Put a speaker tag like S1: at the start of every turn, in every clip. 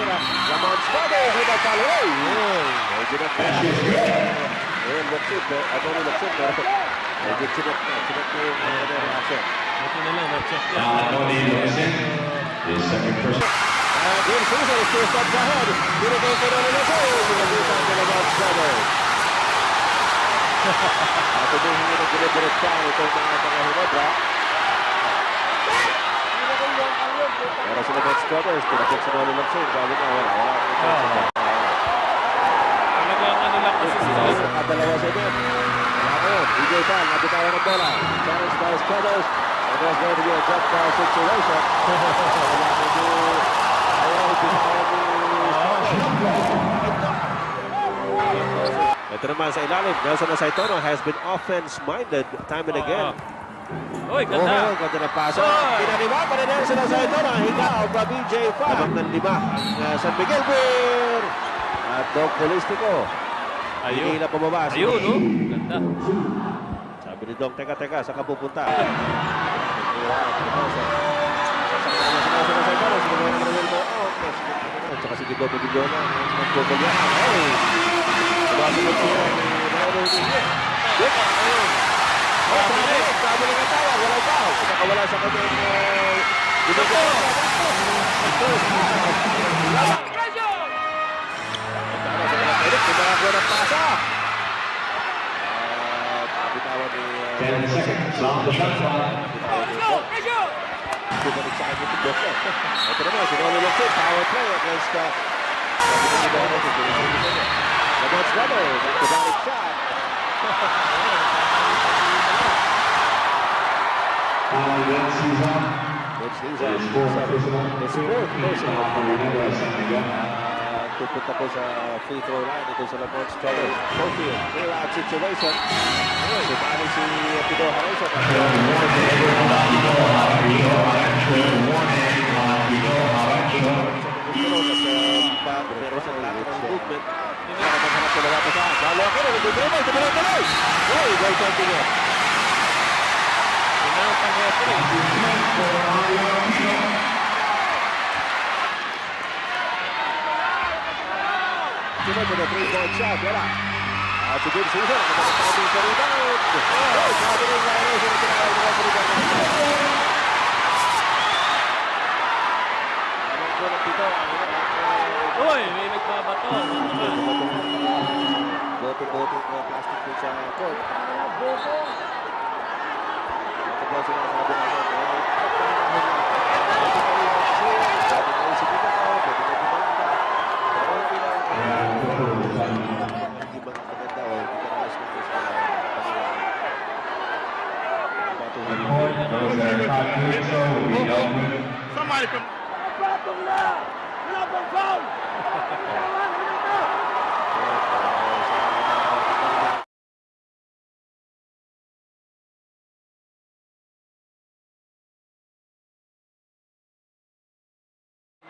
S1: Teixeira
S2: já mãos para arrebatar o
S3: gol. Dean Caesar is two steps ahead. Uruguay get on in the goal. The rebound to the God's brother. Aku ingin menjadi berita untuk mengatakan Hidra. Mga Hinebra. Pero sila Mets Brothers, pinapit sa Noli Luxin. Sabi niya, wala, wala.
S1: Oo. Talagang ano lang kasi sila.
S3: Nakadalawa sa din. Wala ko yun. DJ Pan, nabitawan ng bola. Challenge by. And there's going to be a drop ball situation. Wala ko di... Ayaw, bitawan ni... Ito naman sa ilalim, Nelson Asaitono has been offense-minded time and again.
S1: Uy,
S3: Oh,
S1: ganda.
S3: ganda na paso.
S1: Oy!
S3: Pinalima pa ni Nelson Asaitono. Higaw pa BJ pa. Lamang ng lima ang uh, San Miguel Beer. At Dog Polistico.
S1: Ayun.
S3: Hinila pababa. si-
S1: Ayun, no? Ganda.
S3: Sabi ni Dong, teka, teka, saan ka pupunta? Tsaka si Gido Pagillona, nagkukulya. Ay! Siya Mauro Nunez. Dick, ayun. Oh, boleh.
S2: Kita akan Season.
S3: Which is
S2: fourth personal.
S3: Uh, pupunta po sa free throw line ito sa Lamon's Brothers. Cofield, clear situation. Sumali si Pido sa lahat ng movement, nakakaghanap sa mga pa Lalo ako na, nag-dribble, tuloy-tuloy. Uy, goal continued.
S1: American referee.
S3: Delivered a three-point shot. Get up. That's Oh, Somebody from... Drop
S2: them now! We're not going
S4: to foul!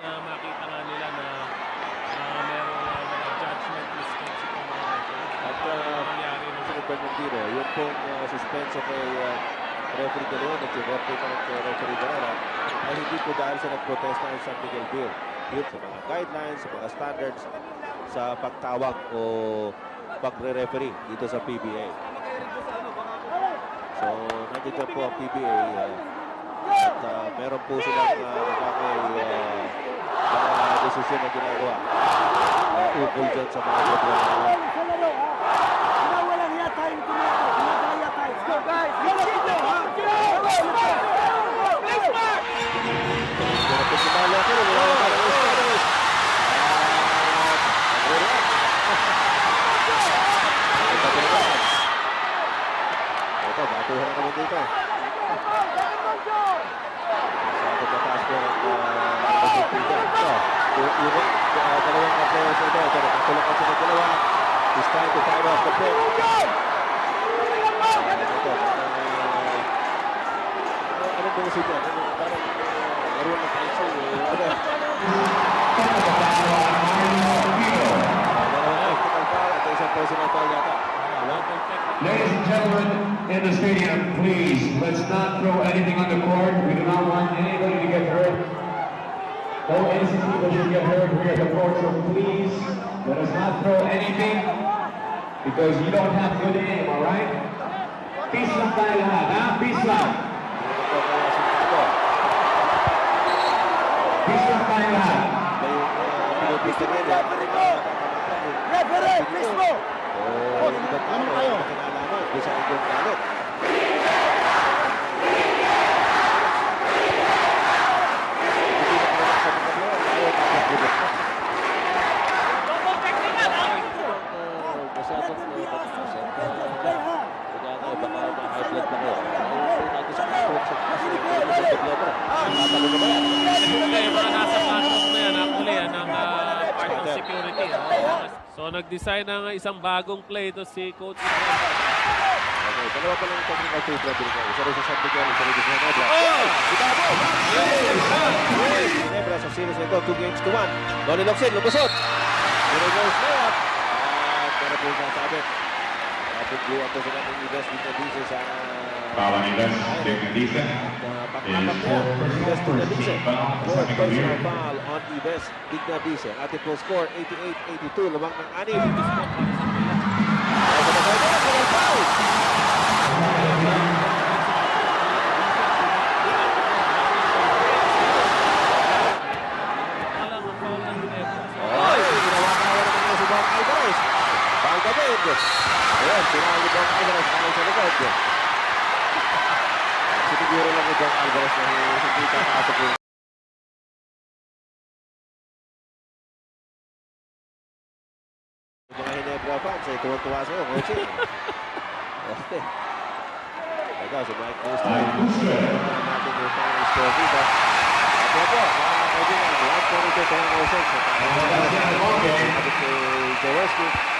S1: Na makita nga nila na ah, merong ah, mga judgment mistakes itong mga referees.
S3: At
S1: Ano
S3: uh,
S1: nangyari nung
S3: Sino Bernardino, yung pong uh, suspenso kay uh, referee de Leon at yung referee ng kay referee Barrera ay hindi po dahil sa nagprotesta ng San Miguel Bill. Yun sa mga guidelines, sa mga standards sa pagtawag o pagre-referee dito sa PBA. So, nandiyan po ang PBA uh, at uh, meron po silang uh, nakakay uh, mga desisyon na ginagawa uh, ukol dyan sa mga programa Pero kung sumali ako, wala na parang Spanish. Ito, batuhan kami dito. uh, uh, dalawang na players pero kasi dalawa, to off the
S2: Ladies and gentlemen, in the stadium, please, let's not throw anything on the court. We do not want anybody to get hurt. No innocent people should get hurt. We manager, the coach, so please let us not throw anything because you don't have good aim, all right? Peace lang tayo lahat, ha? Peace lang. Peace lang tayo.
S3: Na yung uh, Oh, tao,
S4: ano kayo?
S3: kinalaman kung saan ito galit. Hindi na naman sa mga player, ayaw magkagulit na. Uh, masyadong, uh, masyadong, uh, kaya nga, baka ma-high blood pa kayo. Ayaw natin sa coach sa sa sa problema. Nakatalo na ba yan?
S1: Siyempre, yung mga nasa pasok na yan, actually, yan ang ah, part ng security. oh. So, nag-design ng isang bagong play ito si Coach.
S3: Okay, dalawa pa lang yung technical two brother ko. Isa rin sa San Miguel, isa rin sa Ginebra.
S1: Oh!
S3: Ibabaw! Ginebra sa series ito, 2 games to 1. Donnie Locsin, lumusot! Reverse layup. At meron po yung sabi. Napagbuhan po sila ng Ives dito dito sa...
S2: Foul on Ives, Dignadisa.
S3: At uh, pang-apat na yan, Ives Dignadice. Fourth personal foul on Ives Dignadice. Ang ating full score, 88-82. Lamang ng anim. Foul!
S1: Foul
S3: Alvarez. Foul ka din. Ayan, tinawag ni Bong Alvarez ang sa likod. Siniguro lang ni Bong Alvarez na hindi kakasok yung mga Hinebra fans ay tuwan-tuwa sa'yo, coach. Okay. Ito, si Mike.
S2: Mike Booster.
S3: natin yung final score dito. At po, mga kaibigan, 142 to 106. Sabi si Jaworski, si